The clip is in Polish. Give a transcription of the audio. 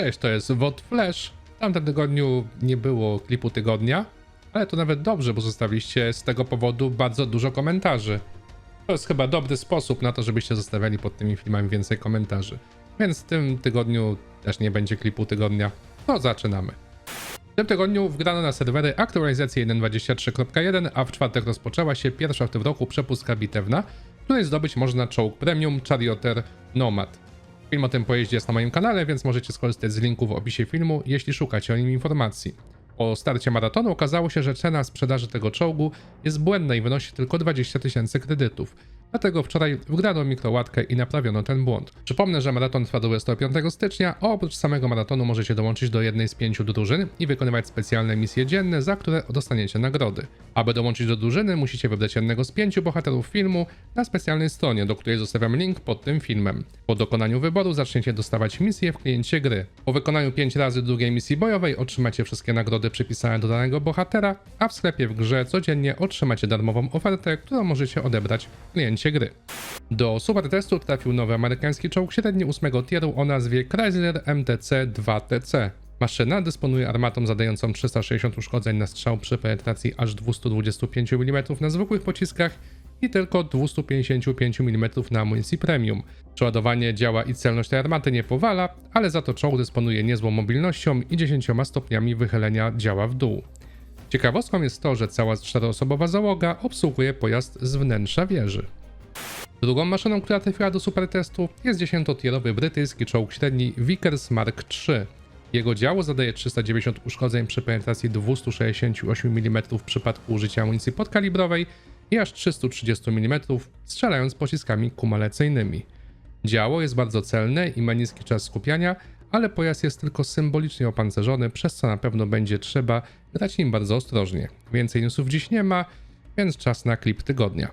Cześć, to jest WOT Flash. W tamtym tygodniu nie było klipu tygodnia, ale to nawet dobrze, bo zostawiliście z tego powodu bardzo dużo komentarzy. To jest chyba dobry sposób na to, żebyście zostawiali pod tymi filmami więcej komentarzy. Więc w tym tygodniu też nie będzie klipu tygodnia. To zaczynamy. W tym tygodniu wgrano na serwery aktualizację 1.23.1, a w czwartek rozpoczęła się pierwsza w tym roku przepustka bitewna, której zdobyć można czołg premium Charioter Nomad. Film o tym pojeździe jest na moim kanale, więc możecie skorzystać z linku w opisie filmu, jeśli szukacie o nim informacji. Po starcie maratonu okazało się, że cena sprzedaży tego czołgu jest błędna i wynosi tylko 20 tysięcy kredytów. Dlatego wczoraj wgrano mikrołatkę i naprawiono ten błąd. Przypomnę, że maraton trwa do 25 stycznia, a oprócz samego maratonu możecie dołączyć do jednej z pięciu drużyn i wykonywać specjalne misje dzienne, za które dostaniecie nagrody. Aby dołączyć do drużyny, musicie wybrać jednego z pięciu bohaterów filmu na specjalnej stronie, do której zostawiam link pod tym filmem. Po dokonaniu wyboru zaczniecie dostawać misje w kliencie gry. Po wykonaniu 5 razy drugiej misji bojowej otrzymacie wszystkie nagrody przypisane do danego bohatera, a w sklepie w grze codziennie otrzymacie darmową ofertę, którą możecie odebrać w kliencie gry. Do super testu trafił nowy amerykański czołg średni 8 tieru o nazwie Chrysler MTC-2TC. Maszyna dysponuje armatą zadającą 360 uszkodzeń na strzał przy penetracji aż 225 mm na zwykłych pociskach i tylko 255 mm na amunicji premium. Przeładowanie działa i celność tej armaty nie powala, ale za to czołg dysponuje niezłą mobilnością i 10 stopniami wychylenia działa w dół. Ciekawostką jest to, że cała czteroosobowa załoga obsługuje pojazd z wnętrza wieży. Drugą maszyną, która trafiła do supertestu jest 10-tierowy brytyjski czołg średni Vickers Mark III. Jego działo zadaje 390 uszkodzeń przy penetracji 268 mm w przypadku użycia amunicji podkalibrowej i aż 330 mm strzelając pociskami kumulacyjnymi. Działo jest bardzo celne i ma niski czas skupiania, ale pojazd jest tylko symbolicznie opancerzony, przez co na pewno będzie trzeba grać nim bardzo ostrożnie. Więcej newsów dziś nie ma, więc czas na klip tygodnia.